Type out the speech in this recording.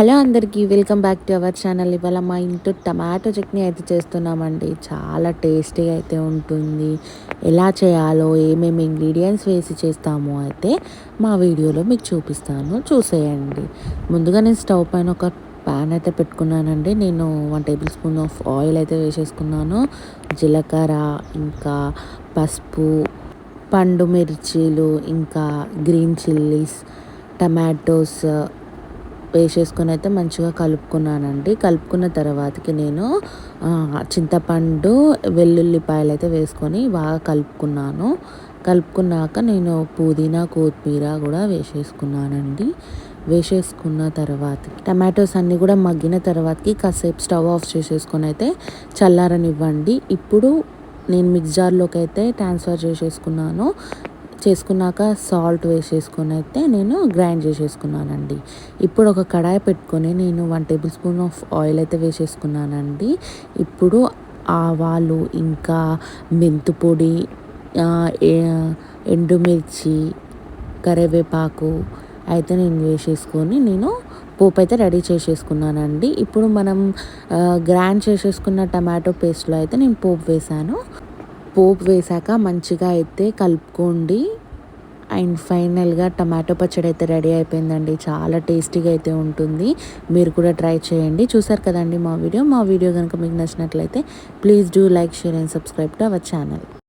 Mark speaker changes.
Speaker 1: Hello అందరికీ welcome back to our channel. ఇవాళ మా ఇంట్లో టమాటో చట్నీ అయితే చేస్తున్నామండి. చాలా టేస్టీగా అయితే ఉంటుంది. ఎలా చేయాలో ఏమేమి ఇంగ్రీడియంట్స్ వేసి చేస్తామో అయితే మా వీడియోలో మీకు చూపిస్తాను. చూసేయండి. ముందుగా నేను స్టవ్ పైన ఒక ప్యాన్ అయితే పెట్టుకున్నానండి. నేను one tablespoon of oil అయితే వేసేసుకున్నాను. జీలకర్ర ఇంకా పసుపు పండు మిర్చీలు ఇంకా గ్రీన్ చిల్లీస్ టమాటోస్ వేసేసుకొని అయితే మంచిగా కలుపుకున్నానండి. కలుపుకున్న తర్వాతకి నేను చింతపండు వెల్లుల్లిపాయలు అయితే వేసుకొని బాగా కలుపుకున్నాను. కలుపుకున్నాక నేను పుదీనా కొత్తిమీర కూడా వేసేసుకున్నానండి. వేసేసుకున్న తర్వాత టమాటోస్ అన్నీ కూడా మగ్గిన తర్వాతకి కాసేపు స్టవ్ ఆఫ్ చేసేసుకొని అయితే చల్లారనివ్వండి. ఇప్పుడు నేను మిక్స్ జార్లోకి అయితే ట్రాన్స్ఫర్ చేసేసుకున్నాను. చేసుకున్నాక సాల్ట్ వేసేసుకొని అయితే నేను గ్రైండ్ చేసేసుకున్నానండి. ఇప్పుడు ఒక కడాయి పెట్టుకొని నేను one tablespoon of oil అయితే వేసేసుకున్నానండి. ఇప్పుడు ఆవాలు ఇంకా మెంతు పొడి ఎండుమిర్చి కరివేపాకు అయితే నేను వేసేసుకొని నేను పోపు అయితే రెడీ చేసేసుకున్నానండి. ఇప్పుడు మనం గ్రైండ్ చేసేసుకున్న టమాటో పేస్ట్లో అయితే నేను పోపు వేసాను పోపు వేసాక మంచిగా అయితే కలుపుకోండి. అండ్ ఫైనల్గా టమాటో పచ్చడి అయితే రెడీ అయిపోయిందండి. చాలా టేస్టీగా అయితే ఉంటుంది. మీరు కూడా ట్రై చేయండి. చూసారు కదండి మా వీడియో? మా వీడియో కనుక మీకు నచ్చినట్లయితే please do like share and subscribe to our channel.